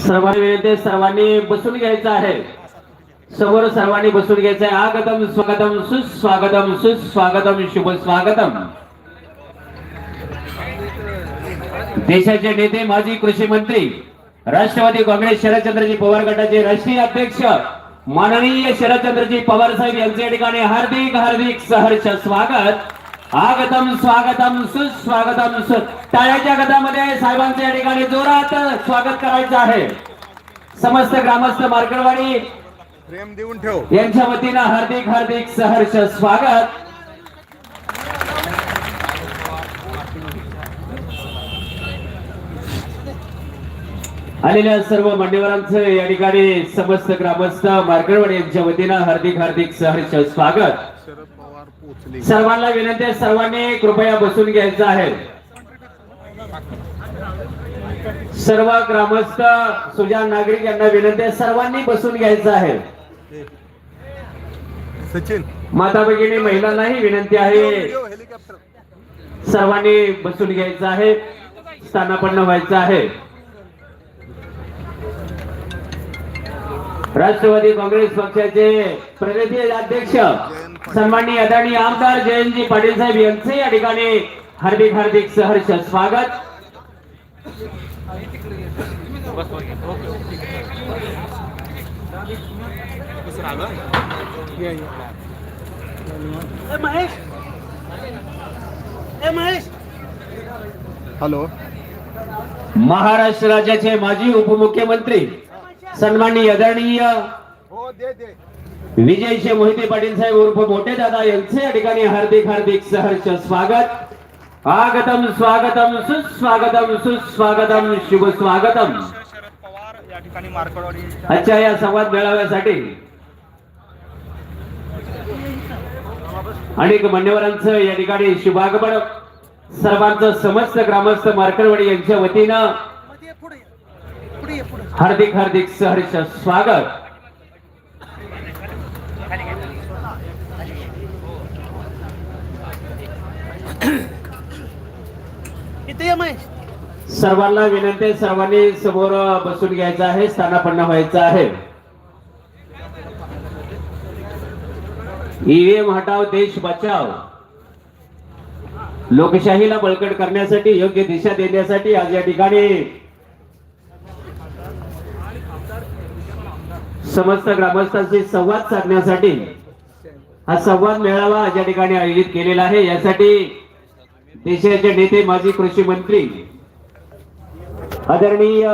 सर्वांनी विनंती आहे, सर्वांनी बसून घ्यायचं आहे. समोर सर्वांनी बसून घ्यायचं आहे. आगतम स्वागतम सुस्वागतम सुस्वागतम शुभ स्वागतम. देशाचे नेते माजी कृषी मंत्री राष्ट्रवादी काँग्रेस शरदचंद्रजी पवार गटाचे राष्ट्रीय अध्यक्ष माननीय शरदचंद्रजी पवार साहेब यांचे या ठिकाणी हार्दिक हार्दिक सहर्ष स्वागत. आगतम स्वागतम सुस्वागतम सु टाळ्याच्या गटामध्ये साहेबांचे या ठिकाणी जोरात स्वागत करायचं आहे. समस्त ग्रामस्थ मार्कडवाडी प्रेम देऊन ठेव. यांच्या वतीनं हार्दिक हार्दिक सहर्ष स्वागत. आलेल्या सर्व मान्यवरांचं या ठिकाणी समस्त ग्रामस्थ मार्कडवाडी यांच्या वतीनं हार्दिक हार्दिक सहर्ष स्वागत. सर्वांना विनंती आहे सर्वांनी कृपया बसून घ्यायचं आहे. सर्व ग्रामस्थ सुजान नागरिक यांना विनंती आहे सर्वांनी बसून घ्यायचं आहे. सचिन. माता भगिनी महिलांनाही विनंती आहे. सर्वांनी बसून घ्यायचं आहे. स्थानापन्न व्हायचं आहे. राष्ट्रवादी काँग्रेस पक्षाचे प्रतिनिधी अध्यक्ष सन्माननीय अदानी आमदार जयंतजी पाटील साहेब यांचे या ठिकाणी हार्दिक हार्दिक सहर्ष स्वागत. हॅलो. महाराष्ट्र राज्याचे माजी उपमुख्यमंत्री सन्माननीय आदरणीय हो विजयशे मोहिते पाटील साहेब उर्फ मोठे दादा यांचे या ठिकाणी हार्दिक हार्दिक सहर्ष स्वागत. आगतम स्वागतम सुस्वागतम सुस्वागतम शुभ स्वागतम. पवार या मार्कडवाडी संवाद मेळाव्यासाठी अनेक मान्यवरांचं या ठिकाणी शुभागमन. सर्वांचं समस्त ग्रामस्थ मार्करवाडी यांच्या वतीनं हार्दिक हार्दिक सहर्ष स्वागत. सर्वांना विनंती आहे, सर्वांनी समोर बसून घ्यायचं आहे स्थानापन्न व्हायचं आहे. ईव्हीएम हटाव देश बचाव. लोकशाहीला बळकट करण्यासाठी योग्य दिशा देण्यासाठी आज या ठिकाणी समस्त ग्रामस्थांशी संवाद साधण्यासाठी हा संवाद मेळावा या ठिकाणी आयोजित केलेला आहे यासाठी देशाचे नेते माजी कृषी मंत्री आदरणीय